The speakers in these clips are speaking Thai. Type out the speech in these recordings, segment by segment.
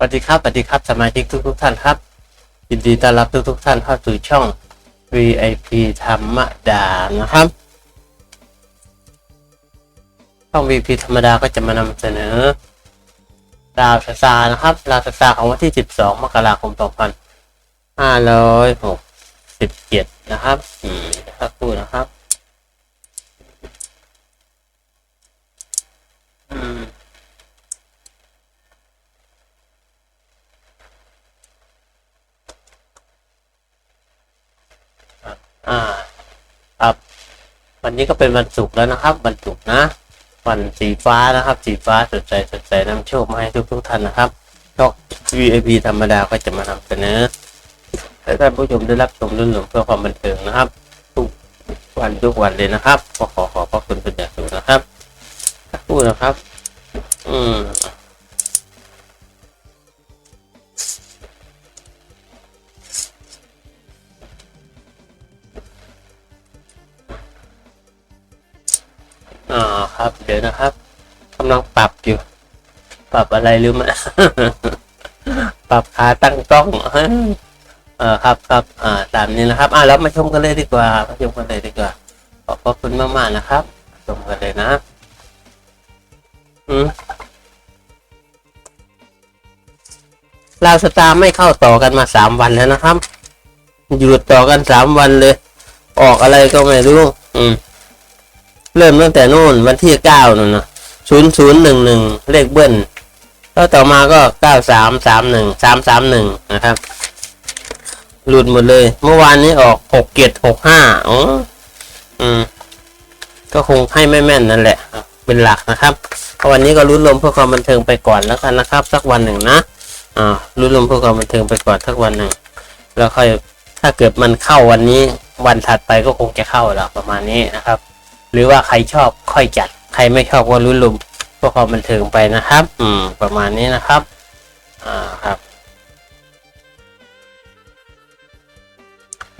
สวัสดีครับสวัสดีครับสมาชิกทุกทุกท่านครับ ยินดีต้อนรับทุกทุกท่านเข้าสู่ช่อง VIP ธรรมดานะครับช่อง VIP ธรรมดาก็จะมานำเสนอดาวชะตานะครับดาวชะตาของวันที่ 12 มกราคม 2567 นะครับอืมสักครู่นะครับ อืม อ่าครับ วันนี้ก็เป็นวันศุกร์แล้วนะครับ วันศุกร์นะ วันสีฟ้านะครับ สีฟ้าสดใสสดใสนำโชคมาให้ทุกทุกท่านนะครับช่อก VIP ธรรมดาก็จะมานำเสนอให้ท่านผู้ชมได้รับชมรุ่นหลงเพื่อความบันเทิงนะครับ ทุกวันทุกวันเลยนะครับ ขอขอขอบพระคุณเป็นอย่างสูงนะครับพูดนะครับ ครับ เดี๋ยวนะครับกำลังปรับอยู่ ปรับอะไรรู้ไหมปรับขาตั้งกล้องเออครับครับอ่าตามนี้นะครับ อ่าแล้วมาชมกันเลยดีกว่ามาชมกันเลยดีกว่าขอบพระคุณมากๆนะครับชมกันเลยนะ อืมลาวสตาร์ไม่เข้าต่อกันมาสามวันแล้วนะครับ หยุดต่อกันสามวันเลย ออกอะไรก็ไม่รู้ อืม เริ่มตั้งแต่นู่นวันที่เก้านู่นนะศูนย์ศูนย์หนึ่งหนึ่งเลขเบิ้ลแล้วต่อมาก็เก้าสามสามหนึ่งสามสามหนึ่งนะครับ หลุดหมดเลย เมื่อวานนี้ออกหกเกียรหกห้าอ๋ออืม ก็คงให้ไม่แม่นนั่นแหละ เป็นหลักนะครับวันนี้ก็รุ้นลมเพื่อความบันเทิงไปก่อนแล้วกันนะครับ สักวันหนึ่งนะอ่ารุ้นลมเพื่อความบันเทิงไปก่อนสักวันหนึ่งแล้วค่อยถ้าเกิดมันเข้าวันนี้วันถัดไปก็คงจะเข้าแล้วประมาณนี้นะครับ หรือว่าใครชอบค่อยจัด ใครไม่ชอบก็รุ้นลมเพื่อความบันเทิงไปนะครับ อืม ประมาณนี้นะครับ อ่าครับ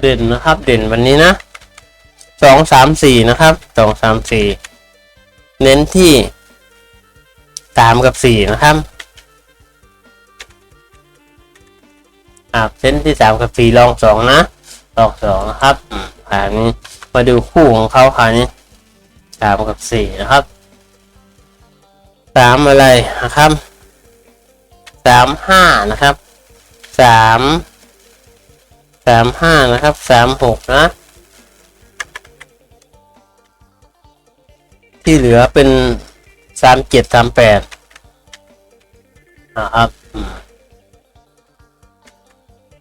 เด่นนะครับ เด่นวันนี้นะสองสามสี่นะครับสองสามสี่เน้นที่สามกับสี่นะครับอ่าเส้นที่สามกับสี่ลองสองนะลองสองนะครับอืมขานี้มาดูคู่ของเขาขายนี้ สามกับสี่นะครับสามอะไรนะครับสามห้านะครับสามสามห้านะครับสามหกนะ ที่เหลือเป็นสามเจ็ดสามแปดนะครับอืม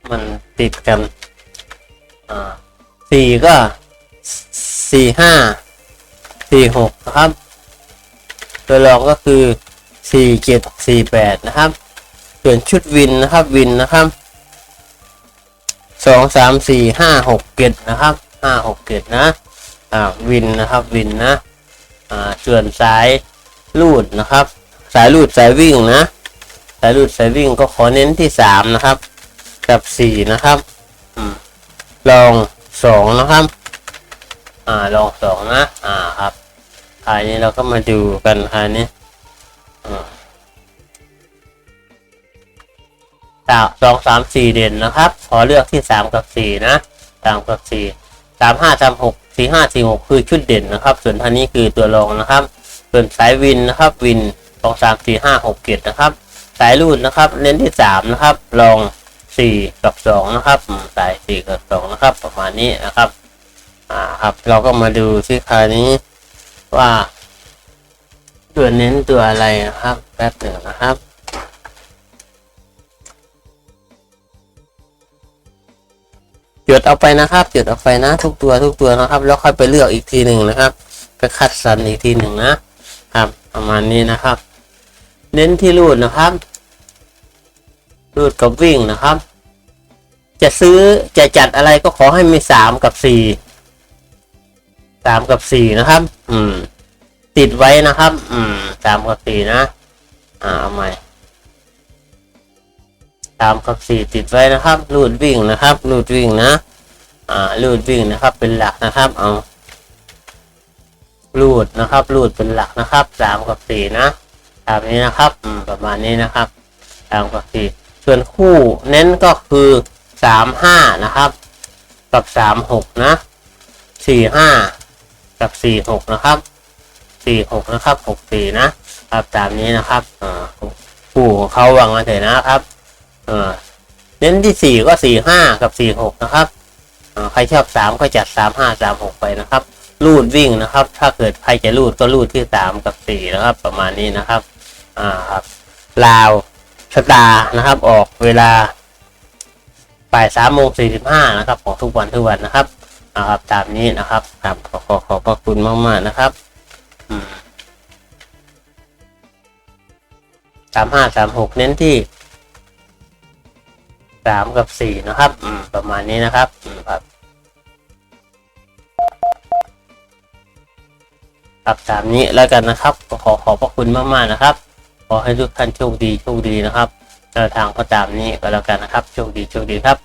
มันติดกัน อ่าสี่ก็สี่ห้า สี่หกนะครับ ตัวรองก็คือสี่เจ็ดสี่แปดนะครับ ส่วนชุดวินนะครับวินนะครับสองสามสี่ห้าหกเจ็ดนะครับห้าหกเจ็ดนะอ่าวินนะครับวินนะอ่าส่วนสายลูดนะครับ สายลูดสายวิ่งนะสายลูดสายวิ่งก็ขอเน้นที่สามนะครับกับสี่นะครับอืมลองสองนะครับ อ่าลองสองนะ คราวนี้เราก็มาดูกันคราวนี้อ่าสามสองสามสี่เด่นนะครับ ขอเลือกที่สามกับสี่นะสามกับสี่สามห้าสามหกสี่ห้าสี่หกคือชุดเด่นนะครับ ส่วนท่านนี้คือตัวรองนะครับ ส่วนสายวินนะครับ วินสองสามสี่ห้าหกเกียรนะครับ สายรูดนะครับเน้นที่สามนะครับรองสี่กับสองนะครับสายสี่กับสองนะครับ ประมาณนี้นะครับ อ่าครับเราก็มาดูที่ครานี้ ว่าตัวเน้นตัวอะไรนะครับ แป๊บหนึ่งนะครับจดเอาไปนะครับจดเอาไปนะ ทุกตัวทุกตัวนะครับ แล้วค่อยไปเลือกอีกทีหนึ่งนะครับ ไปคัดสรรอีกทีหนึ่งนะครับ ประมาณนี้นะครับ เน้นที่รูดนะครับ รูดกับวิ่งนะครับ จะซื้อจะจัดอะไรก็ขอให้มีสามกับสี่ สามกับสี่นะครับ อืม ติดไว้นะครับ อืมสามกับสี่นะ อ่าเอาใหม่สามกับสี่ติดไว้นะครับรูดวิ่งนะครับรูดวิ่งนะ อ่ารูดวิ่งนะครับ เป็นหลักนะครับเอารูดนะครับรูดเป็นหลักนะครับสามกับสี่นะตามนี้นะครับอืมประมาณนี้นะครับสามกับสี่ส่วนคู่เน้นก็คือสามห้านะครับ กับสามหกนะสี่ห้า กับสี่หกนะครับสี่หกนะครับหกสี่นะครับตามนี้นะครับอ่าคู่ของเขาวางมาเถอะนะครับอ่าเน้นที่สี่ก็สี่ห้ากับสี่หกนะครับอ่าใครชอบสามก็จัดสามห้าสามหกไปนะครับรูดวิ่งนะครับ ถ้าเกิดใครจะรูดก็รูดที่สามกับสี่นะครับ ประมาณนี้นะครับอ่าครับลาวชะตานะครับ ออกเวลาบ่ายสามโมงสี่สิบห้านะครับ ของทุกวันทุกวันนะครับ นะครับตามนี้นะครับครับขอขอขอบพระคุณมากๆนะครับสามห้าสามหกเน้นที่สามกับสี่นะครับอืมประมาณนี้นะครับครับครับตามนี้แล้วกันนะครับ ขอขอบพระคุณมากๆนะครับ ขอให้ทุกท่านโชคดีโชคดีนะครับแนวทางก็ตามนี้ก็แล้วกันนะครับโชคดีโชคดีครับ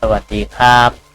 สวัสดีครับ